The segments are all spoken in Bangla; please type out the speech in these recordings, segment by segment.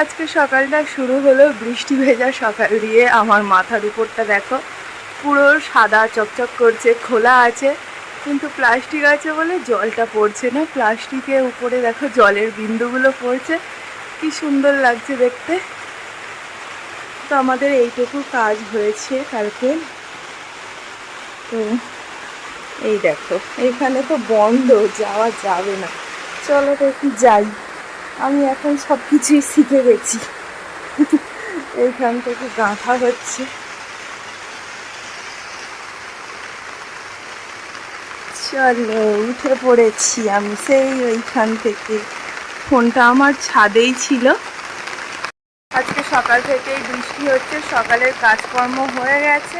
আজকে সকালটা শুরু হলো বৃষ্টি ভেজা সকাল দিয়ে। আমার মাথার উপরটা দেখো, পুরো সাদা চকচক করছে, খোলা আছে, কিন্তু প্লাস্টিক আছে বলে জলটা পড়ছে না। প্লাস্টিকের উপরে দেখো জলের বিন্দুগুলো পড়ছে, কি সুন্দর লাগছে দেখতে। তো আমাদের এইটুকু কাজ হয়েছে কালকে। তো এই দেখো, এখানে তো বন্ধ, যাওয়া যাবে না। চলো তো একটু যাই। আমি এখন সব কিছুই শিখে গেছি। এইখান থেকে গাঁথা হচ্ছে। চলো, উঠে পড়েছি আমি সেই ওইখান থেকে। ফোনটা আমার ছাদেই ছিল। আজকে সকাল থেকেই বৃষ্টি হচ্ছে, সকালের কাজকর্ম হয়ে গেছে,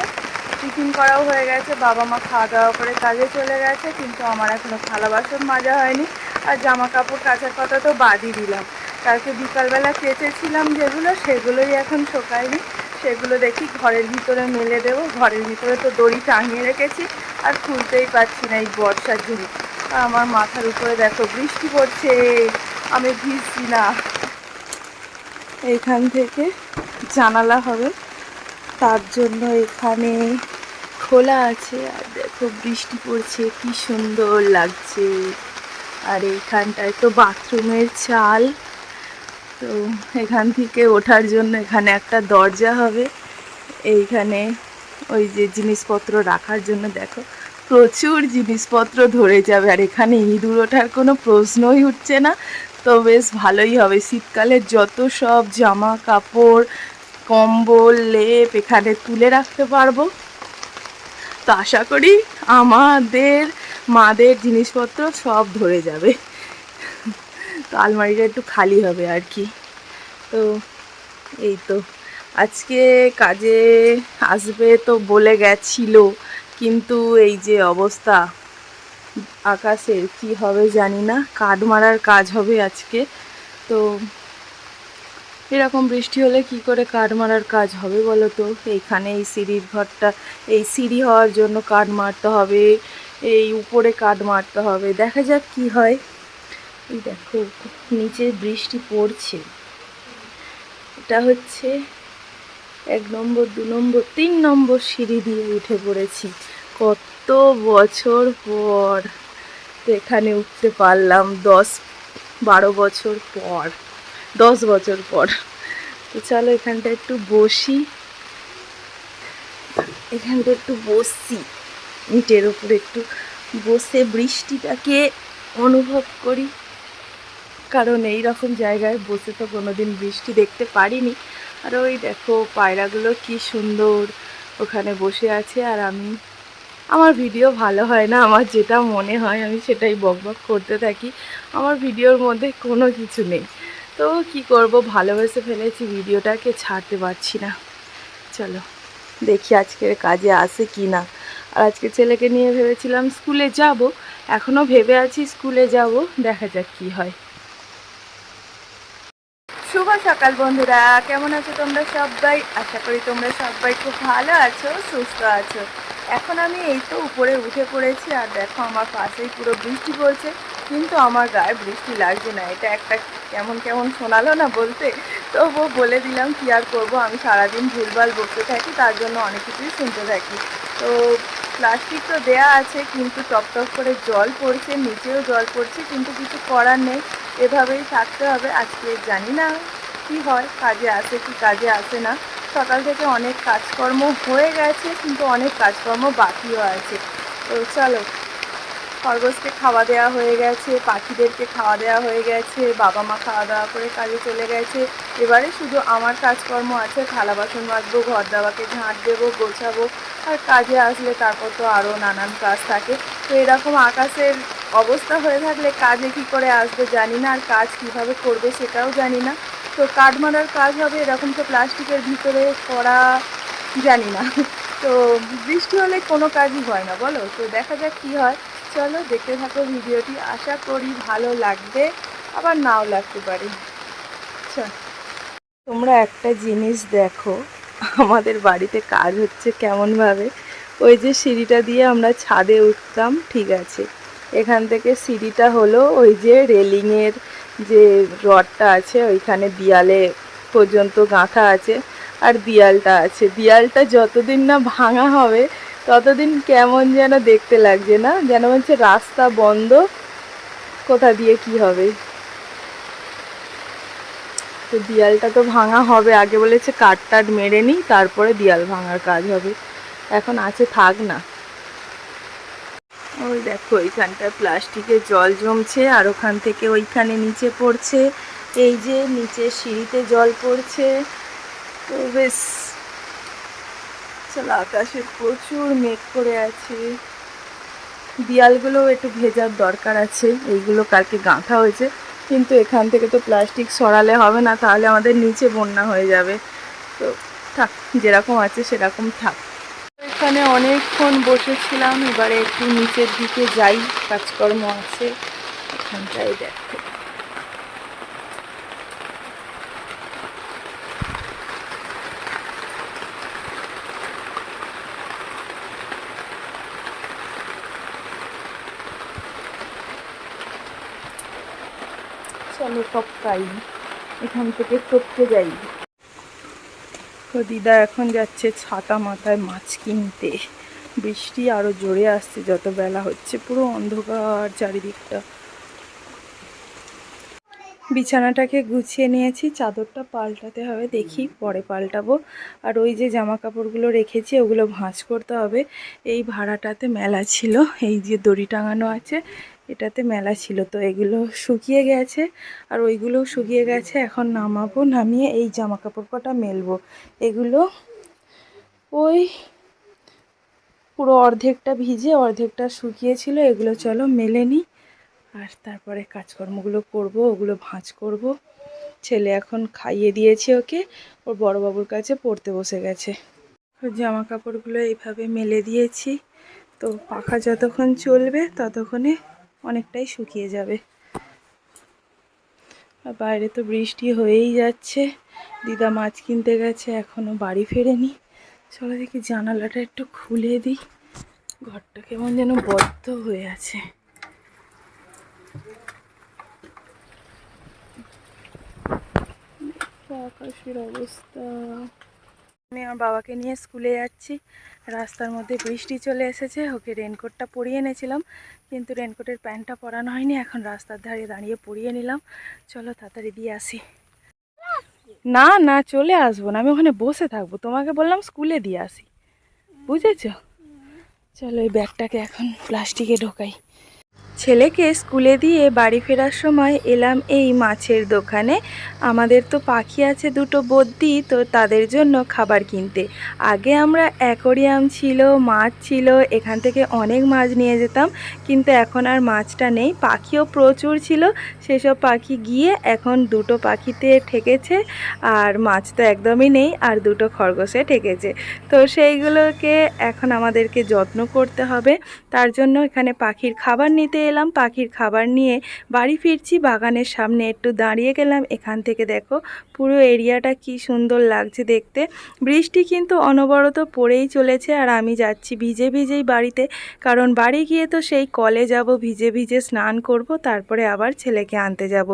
টিফিন করাও হয়ে গেছে, বাবা মা খাওয়া দাওয়া করে কাজে চলে গেছে, কিন্তু আমার এখনও থালা বাসন মাজা হয়নি। আর জামা কাপড় কাচার কথা তো বাদই দিলাম। কালকে বিকালবেলা কেচেছিলাম যেগুলো, সেগুলোই এখন শোকায়নি। সেগুলো দেখি ঘরের ভিতরে মেলে দেবো। ঘরের ভিতরে তো দড়ি টাঙিয়ে রেখেছি আর খুলতেই পারছি না এই বর্ষার জন্য আমার মাথার উপরে দেখো বৃষ্টি পড়ছে, আমি ভিজছি না। এখান থেকে জানালা হবে, তার জন্য এখানে খোলা আছে। আর দেখো বৃষ্টি পড়ছে, কি সুন্দর লাগছে। আর এইখানটায় তো বাথরুমের চাল। তো এখান থেকে ওঠার জন্য এখানে একটা দরজা হবে। এইখানে ওই যে জিনিসপত্র রাখার জন্য দেখো, প্রচুর জিনিসপত্র ধরে যাবে। আর এখানে ইঁদুর ওঠার কোনো প্রশ্নই উঠছে না। তো বেশ ভালোই হবে। শীতকালের যত সব জামা কাপড় কম্বল, লেপ এখানে তুলে রাখতে পারব। তো আশা করি আমাদের মাদের জিনিসপত্র সব ধরে যাবে। তো আলমারিটা একটু খালি হবে আর কি। তো এই তো। আজকে কাজে আসবে তো বলে গেছিল, কিন্তু এই যে অবস্থা, আকাশের কি হবে জানি না কাঠ মারার কাজ হবে আজকে। তো এরকম বৃষ্টি হলে কি করে কাঠ মারার কাজ হবে বলো তো? এইখানে এই সিঁড়ির ঘরটা, এই সিঁড়ি হওয়ার জন্য কাঠ মারতে হবে। এই উপরে কাঠ মারতে হবে। দেখা যাক কি হয়। এই দেখো নিচে বৃষ্টি পড়ছে। এটা হচ্ছে এক নম্বর, দু নম্বর, তিন নম্বর সিঁড়ি দিয়ে উঠে পড়েছি। কত বছর পর তো এখানে উঠতে পারলাম, দশ, বারো বছর পর, দশ বছর পর। তো চলো এখানটা একটু বসি। এখানটা একটু বসছি ইটের ওপরে একটু বসে বৃষ্টিটাকে অনুভব করি। কারণ এই রকম জায়গায় বসে তো কোনোদিন বৃষ্টি দেখতে পারিনি। আর ওই দেখো পায়রাগুলো কি সুন্দর ওখানে বসে আছে। আর আমি, আমার ভিডিও ভালো হয় না, আমার যেটা মনে হয় আমি সেটাই বকবক করতে থাকি। আমার ভিডিওর মধ্যে কোনো কিছু নেই। তো কি করব, ভালোবেসে ফেলেছি, ভিডিওটাকে ছাড়তে পারছি না। চলো, দেখি আজকের কাজে আসে কি না আর আজকে ছেলেকে নিয়ে ভেবেছিলাম স্কুলে যাব এখনও ভেবে আছি স্কুলে যাব, দেখা যাক কি হয়। শুভ সকাল বন্ধুরা, কেমন আছো তোমরা সবাই? আশা করি তোমরা সবাই খুব ভালো আছো, সুস্থ আছো। এখন আমি এই তো উপরে উঠে পড়েছি আর দেখো আমার পাশেই পুরো বৃষ্টি পড়ছে, কিন্তু আমার গায়ে বৃষ্টি লাগছে না। এটা একটা কেমন কেমন শোনালো না বলতে? তবু বলে দিলাম কি আর করব, আমি সারাদিন ভুলভাল বকতে থাকি, তার জন্য অনেক কিছুই শুনতে থাকি। তো প্লাস্টিক তো দেয়া আছে, কিন্তু টপ টপ করে জল পড়ছে, নিচেও জল পড়ছে, কিন্তু কিছু করার নেই। এভাবেই থাকতে হবে, আজকে জানি না কি হয়, কাজে আসে কি কাজে আসে না। সকাল থেকে অনেক কাজকর্ম হয়ে গেছে, কিন্তু অনেক কাজকর্ম বাকিও আছে। তো চলো খরগোশকে খাওয়া দেওয়া হয়ে গেছে, পাখিদেরকে খাওয়া দেওয়া হয়ে গেছে বাবা মা খাওয়া দাওয়া করে কাজে চলে গেছে। এবারে শুধু আমার কাজকর্ম আছে, থালা বাসন মাজবো, ঘর দাওয়াকে ঝাঁট দেবো, গোছাবো, আর কাজে আসলে তারপর তো আরও নানান কাজ থাকে। তো এরকম আকাশের অবস্থা হয়ে থাকলে কাজে কি করে আসবে জানি না, আর কাজ কীভাবে করবে সেটাও জানি না। তো কাঠ মারার কাজ হবে এরকম তো প্লাস্টিকের ভিতরে করা জানি না। তো বৃষ্টি হলে কোনো কাজই হয় না, বলো? তো দেখা যাক কি হয়। চলো দেখতে থাকো ভিডিওটি। আশা করি ভালো লাগবে, আবার নাও লাগতে পারে। চল তোমরা একটা জিনিস দেখো, আমাদের বাড়িতে কাজ হচ্ছে কেমনভাবে। ওই যে সিঁড়িটা দিয়ে আমরা ছাদে উঠতাম, ঠিক আছে। এখান থেকে সিঁড়িটা হলো ওই যে রেলিংয়ের যে রডটা আছে, ওইখানে দেয়ালে পর্যন্ত গাঁথা আছে, আর দিয়ালটা আছে। দিয়ালটা যতদিন না ভাঙা হবে ততদিন কেমন যেন দেখতে লাগছে না? যেন হচ্ছে রাস্তা বন্ধ, কোথা দিয়ে কি হবে? তো দিয়ালটা তো ভাঙা হবে। আগে বলেছে কাঠ টাট মেরে নিই, তারপরে দিয়াল ভাঙার কাজ হবে। এখন আছে, থাক না। ওই দেখো ওইখানটায় প্লাস্টিকের জল জমছে, আর ওখান থেকে ওইখানে নিচে পড়ছে। এই যে নিচে সিঁড়িতে জল পড়ছে। তো বেশ। চলো, আকাশে প্রচুর মেঘ করে আছে। দিয়ালগুলো একটু ভেজার দরকার আছে, এইগুলো কালকে গাঁথা হয়েছে। কিন্তু এখান থেকে তো প্লাস্টিক সরালে হবে না, তাহলে আমাদের নিচে বন্যা হয়ে যাবে। তো থাক, যেরকম আছে সেরকম থাক। এখানে অনেকক্ষণ বসেছিলাম, এবারে একটু নিচের দিকে যাই, কাজকর্ম আছে। এখানটায় দেখো চলো টপকাই এখান থেকে টপকে যাই। তো দিদা এখন যাচ্ছে ছাতা মাথায় মাছ কিনতে। বৃষ্টি আরও জোরে আসছে, যত বেলা হচ্ছে, পুরো অন্ধকার চারিদিকটা। বিছানাটাকে গুছিয়ে নিয়েছি, চাদরটা পাল্টাতে হবে, দেখি পরে পাল্টাবো। আর ওই যে জামা কাপড়গুলো রেখেছি, ওগুলো ভাঁজ করতে হবে। এই ভাড়াটাতে মেলা ছিল, এই যে দড়ি টাঙানো আছে এটাতে মেলা ছিল তো এগুলো শুকিয়ে গেছে আর ওইগুলো শুকিয়ে গেছে, এখন নামাবো, নামিয়ে এই জামা কাপড় কটা মেলবো। এগুলো ওই পুরো অর্ধেকটা ভিজে অর্ধেকটা শুকিয়েছিল, এগুলো চলো মেলে নিই আর তারপরে কাজকর্মগুলো করব, ওগুলো ভাঁজ করব। ছেলে এখন খাইয়ে দিয়েছি ওকে, ওর বড়বাবুর কাছে পড়তে বসে গেছে। জামা কাপড়গুলো এইভাবে মেলে দিয়েছি, তো পাখা যতক্ষণ চলবে ততক্ষণে অনেকটাই শুকিয়ে যাবে। আর বাইরে তো বৃষ্টি হয়েই যাচ্ছে। দিদা মাছ কিনতে গেছে এখনও বাড়ি ফেরেনি। চলো দেখি জানালাটা একটু খুলে দিই। ঘরটা কেমন যেন বদ্ধ হয়ে আছে। আকাশের অবস্থা। আমি আমার বাবাকে নিয়ে স্কুলে যাচ্ছি। রাস্তার মধ্যে বৃষ্টি চলে এসেছে। ওকে রেনকোটটা পরিয়ে এনেছিলাম। কিন্তু রেনকোটের প্যান্টটা পরানো হয়নি, এখন রাস্তার ধারে দাঁড়িয়ে পড়িয়ে নিলাম। চলো তাড়াতাড়ি দিয়ে আসি। না না, চলে আসব না, আমি ওখানে বসে থাকব। তোমাকে বললাম স্কুলে দিয়ে আসি। বুঝেছ? চলো এই ব্যাগটাকে এখন প্লাস্টিকে ঢোকাই। ছেলেকে স্কুলে দিয়ে বাড়ি ফেরার সময় এলাম এই মাছের দোকানে। আমাদের তো পাখি আছে দুটো বদ্যি, তো তাদের জন্য খাবার কিনতে। আগে আমরা অ্যাকোরিয়াম ছিল, মাছ ছিল, এখান থেকে অনেক মাছ নিয়ে যেতাম, কিন্তু এখন আর মাছটা নেই। পাখিও প্রচুর ছিল, সেসব পাখি গিয়ে এখন দুটো পাখিতে ঠেকেছে, আর মাছ তো একদমই নেই, আর দুটো খরগোশে ঠেকেছে। তো সেইগুলোকে এখন আমাদেরকে যত্ন করতে হবে। তার জন্য এখানে পাখির খাবার নিতে এলাম পাখির খাবার নিয়ে। বাড়ি ফিরছি, বাগানের সামনে একটু দাঁড়িয়ে গেলাম। এখান থেকে দেখো, পুরো এরিয়াটা কি সুন্দর লাগছে দেখতে। বৃষ্টি কিন্তু অনবরত পড়েই চলেছে আর আমি যাচ্ছি ভিজে ভিজেই বাড়িতে। কারণ বাড়ি গিয়ে তো সেই কলে যাব, ভিজে ভিজে স্নান করব, তারপরে আবার ছেলেকে আনতে যাব।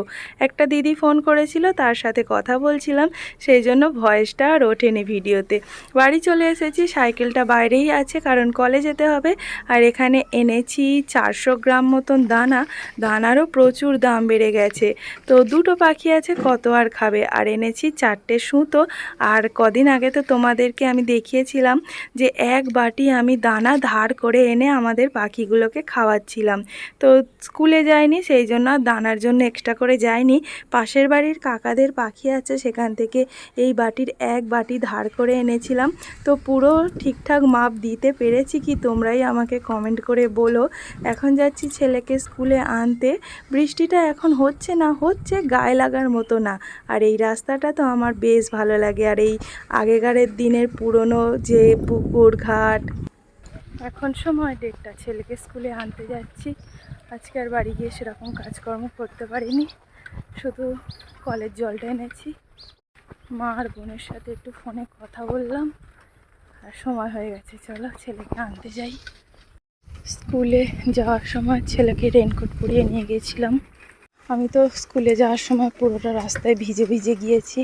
একটা দিদি ফোন করেছিল, তার সাথে কথা বলছিলাম, সেই জন্য ভয়েসটা আর ওঠেনি ভিডিওতে। বাড়ি চলে এসেছি, সাইকেলটা বাইরেই আছে, কারণ কলে যেতে হবে। আর এখানে এনেছি চারশো গ্রাম মতন দানা, দানারও প্রচুর দাম বেড়ে গেছে। তো দুটো পাখি আছে, কত আর খাবে? আর এনেছি চারটে সুতো। আর কদিন আগে তো তোমাদেরকে আমি দেখিয়েছিলাম যে এক বাটি আমি দানা ধার করে এনে আমাদের পাখিগুলোকে খাওয়াচ্ছিলাম। তো স্কুলে যায়নি সেই জন্য দানার জন্য এক্সট্রা করে যায়নি পাশের বাড়ির কাকাদের পাখি আছে, সেখান থেকে এই বাটির এক বাটি ধার করে এনেছিলাম। তো পুরো ঠিকঠাক মাপ দিতে পেরেছি কি তোমরাই আমাকে কমেন্ট করে বলো। এখন যাচ্ছি ছেলেকে স্কুলে আনতে, বৃষ্টিটা এখন হচ্ছে না, হচ্ছে গায়ে লাগার মতো না। আর এই রাস্তাটা তো আমার বেশ ভালো লাগে। আর এই আগেকারের দিনের পুরনো যে পুকুর ঘাট। এখন সময় ডেটটা ছেলেকে স্কুলে আনতে যাচ্ছি। আজকে আর বাড়ি গিয়ে সেরকম কাজকর্ম করতে পারিনি। শুধু কলের জলটা এনেছি। মা আর বোনের সাথে একটু ফোনে কথা বললাম। আর সময় হয়ে গেছে, চলো ছেলেকে আনতে যাই। স্কুলে যাওয়ার সময় ছেলেকে রেনকোট পরিয়ে নিয়ে গিয়েছিলাম। আমি তো স্কুলে যাওয়ার সময় পুরোটা রাস্তায় ভিজে ভিজে গিয়েছি।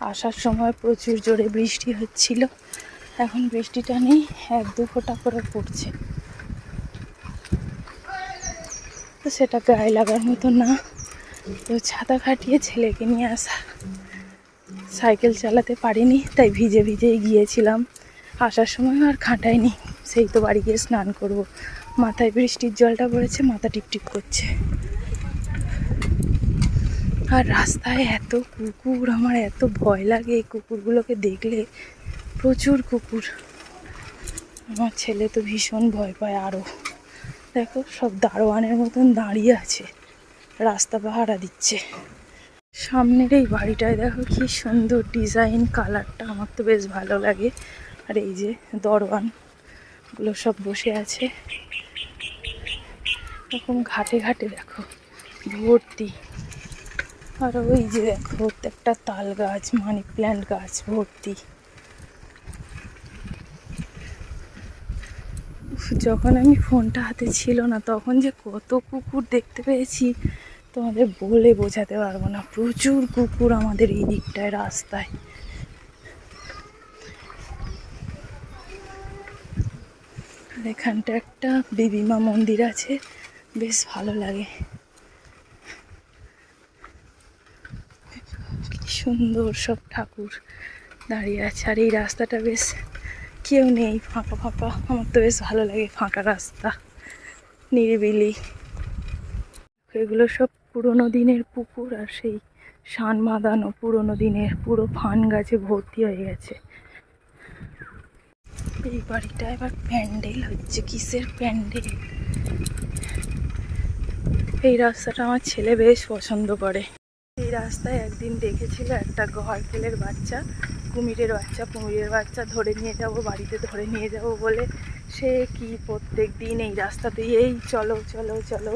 আসার সময় প্রচুর জোরে বৃষ্টি হচ্ছিল। এখন বৃষ্টিটা নেই, এক দু ফোঁটা করে পড়ছে। তো সেটা গায়ে লাগার মতো না। তো ছাতা খাটিয়ে ছেলেকে নিয়ে আসা। সাইকেল চালাতে পারিনি, তাই ভিজে ভিজেই গিয়েছিলাম। আসার সময় আর খাটাইনি, সেই তো বাড়ি গিয়ে স্নান করব। মাথায় বৃষ্টির জলটা পড়েছে, মাথা টিপটিপ করছে। আর রাস্তায় এত কুকুর, আমার এত ভয় লাগে এই কুকুরগুলোকে দেখলে। প্রচুর কুকুর। আমার ছেলে তো ভীষণ ভয় পায় আরও দেখো, সব দারোয়ানের মতন দাঁড়িয়ে আছে। রাস্তা পাহারা দিচ্ছে। সামনের এই বাড়িটায় দেখো কি সুন্দর ডিজাইন, কালারটা আমার তো বেশ ভালো লাগে। আর এই যে দরওয়ানগুলো সব বসে আছে। এরকম ঘাটে ঘাটে দেখো, ভর্তি। আর ওই যে দেখো, প্রত্যেকটা তাল গাছ, মানি প্ল্যান্ট গাছ ভর্তি। যখন আমি ফোনটা হাতে ছিল না, তখন যে কত কুকুর দেখতে পেয়েছি, তোমাদের বলে বোঝাতে পারব না। প্রচুর কুকুর আমাদের এই দিকটায়, রাস্তায়। এখানটা একটা বিবিমা মন্দির আছে। বেশ ভালো লাগে। সুন্দর সব ঠাকুর দাঁড়িয়ে আছে। আর এই রাস্তাটা বেশ কেউ নেই, ফাঁকা ফাঁকা। আমার তো বেশ ভালো লাগে ফাঁকা রাস্তা, নিরিবিলি। এগুলো সব পুরোনো দিনের পুকুর আর সেই সান মাদানো পুরোনো দিনের পুরো ফান গাছে ভর্তি হয়ে গেছে। এই বাড়িটা এবার প্যান্ডেল হচ্ছে কিসের প্যান্ডেল এই রাস্তাটা আমার ছেলে বেশ পছন্দ করে এই রাস্তায় একদিন দেখেছিল একটা ঘরকেলের বাচ্চা কুমিরের বাচ্চা কুমিরের বাচ্চা ধরে নিয়ে যাব বাড়িতে ধরে নিয়ে যাব বলে সে কি প্রত্যেক দিন এই রাস্তাতে এই চলো চলো চলো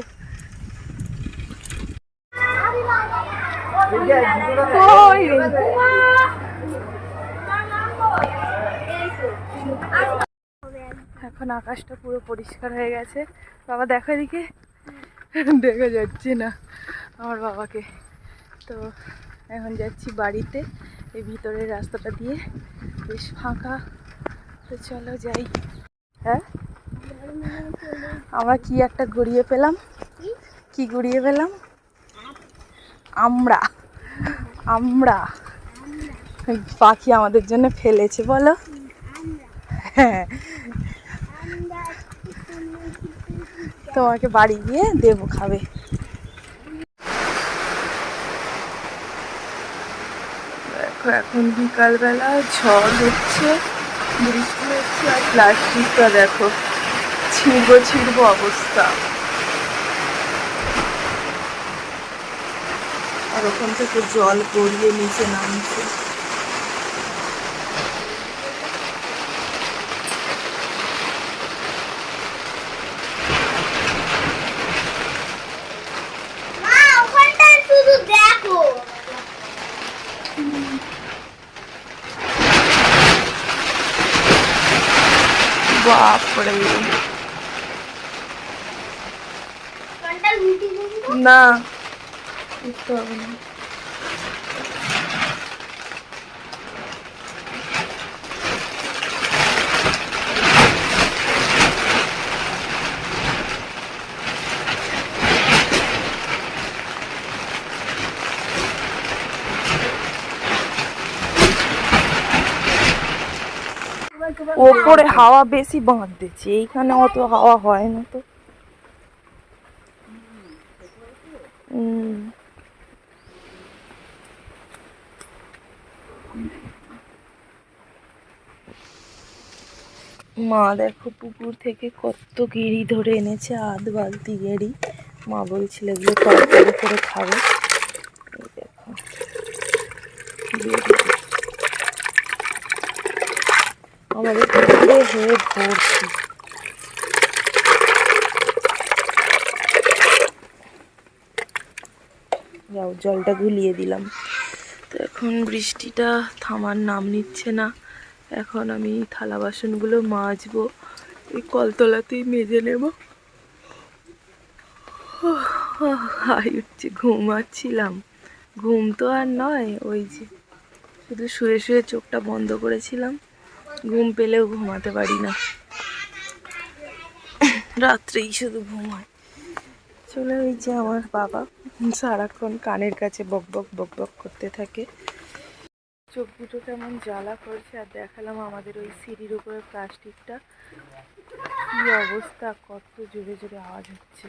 কই এখন আকাশটা পুরো পরিষ্কার হয়ে গেছে। বাবা, দেখো এদিকে। দেখা যাচ্ছে না আমার বাবাকে। তো এখন যাচ্ছি বাড়িতে, এই ভিতরের রাস্তাটা দিয়ে। বেশ ফাঁকা। তো চলো যাই। হ্যাঁ? আমরা কি একটা গড়িয়ে পেলাম? কি গড়িয়ে পেলাম? আমরা। আমরা। পাখি আমাদের জন্য ফেলেছে, বলো। হ্যাঁ। তোমাকে বাড়ি গিয়ে দেবো, খাবে। দেখো, এখন বিকালবেলা ঝড় হচ্ছে, বৃষ্টি হচ্ছে আর প্লাস্টিকটা দেখো, ছিঁড়বো ছিঁড়বো অবস্থা। আর ওখান থেকে জল গড়িয়ে নিচে নামছে মা ওখানটা শুধু দেখো বাপরে না। বুঝতে হবে না। ওপরে হাওয়া বেশি বাঁধতেছে, এইখানে অত হাওয়া হয় না তো। মা দেখো, পুকুর থেকে কত গেড়ি ধরে এনেছে, আধ বালতি গেড়ি মা বলছিল, এগুলো তরকারি করে খাবে। দেখো গেড়ি। আমাদের পুকুরে হয়ে ভর্তি যাও, জলটা গুলিয়ে দিলাম। তো এখন বৃষ্টিটা থামার নাম নিচ্ছে না। এখন আমি থালা বাসনগুলো মাজবো। এই কলতলাতেই মেজে নেব। হাই, উঠছে, ঘুমাচ্ছিলাম। ঘুম তো আর নয়, ওই যে শুধু শুয়ে শুয়ে চোখটা বন্ধ করেছিলাম। ঘুম পেলেও ঘুমাতে পারি না। রাত্রেই শুধু ঘুম হয়। চলে ওই যে আমার বাবা সারাক্ষণ কানের কাছে বক বক বক বক করতে থাকে। চোখ দুটো কেমন জ্বালা করছে আর দেখালাম আমাদের ওই সিঁড়ির উপরে প্লাস্টিকটা। কি অবস্থা, কত জোরে জোরে আওয়াজ হচ্ছে।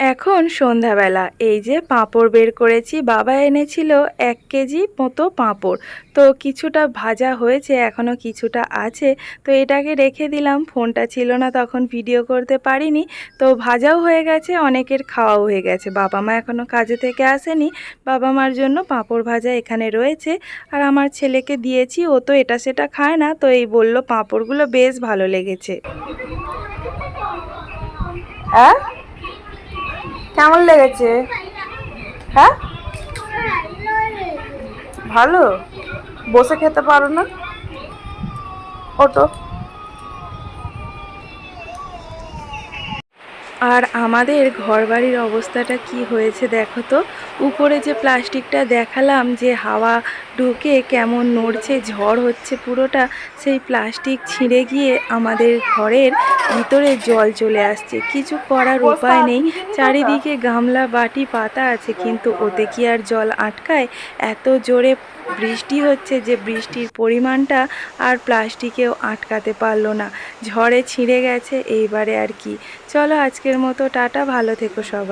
এখন সন্ধ্যাবেলা। এই যে পাঁপড় বের করেছি, বাবা এনেছিল এক কেজি মতো পাঁপড়। তো কিছুটা ভাজা হয়েছে এখনও কিছুটা আছে। তো এটাকে রেখে দিলাম, ফোনটা ছিল না, তখন ভিডিও করতে পারিনি। তো ভাজাও হয়ে গেছে, অনেকের খাওয়াও হয়ে গেছে। বাবা মা এখনও কাজে থেকে আসেনি, বাবা মার জন্য পাঁপড় ভাজা এখানে রয়েছে। আর আমার ছেলেকে দিয়েছি, ও তো এটা সেটা খায় না, তো এই বলল পাঁপড়গুলো বেশ ভালো লেগেছে। হ্যাঁ কেমন লেগেছে? হ্যাঁ? ভালো? বসে খেতে পারো না? ওটো আর আমাদের ঘরবাড়ির অবস্থাটা কি হয়েছে দেখো তো? উপরে যে প্লাস্টিকটা দেখালাম যে হাওয়া ঢুকে কেমন নড়ছে ঝড় হচ্ছে পুরোটা সেই প্লাস্টিক ছিঁড়ে গিয়ে আমাদের ঘরের ভিতরে জল চলে আসছে। কিছু করার উপায় নেই। চারিদিকে গামলা বাটি পাতা আছে কিন্তু ওতে কি আর জল আটকায়? এত জোরে বৃষ্টি হচ্ছে যে বৃষ্টির পরিমাণটা আর প্লাস্টিকেও আটকাতে পারল না। ঝড়ে ছিঁড়ে গেছে, এইবারে আর কি। চলো আজকের মতো, টাটা, ভালো থেকো সবাই।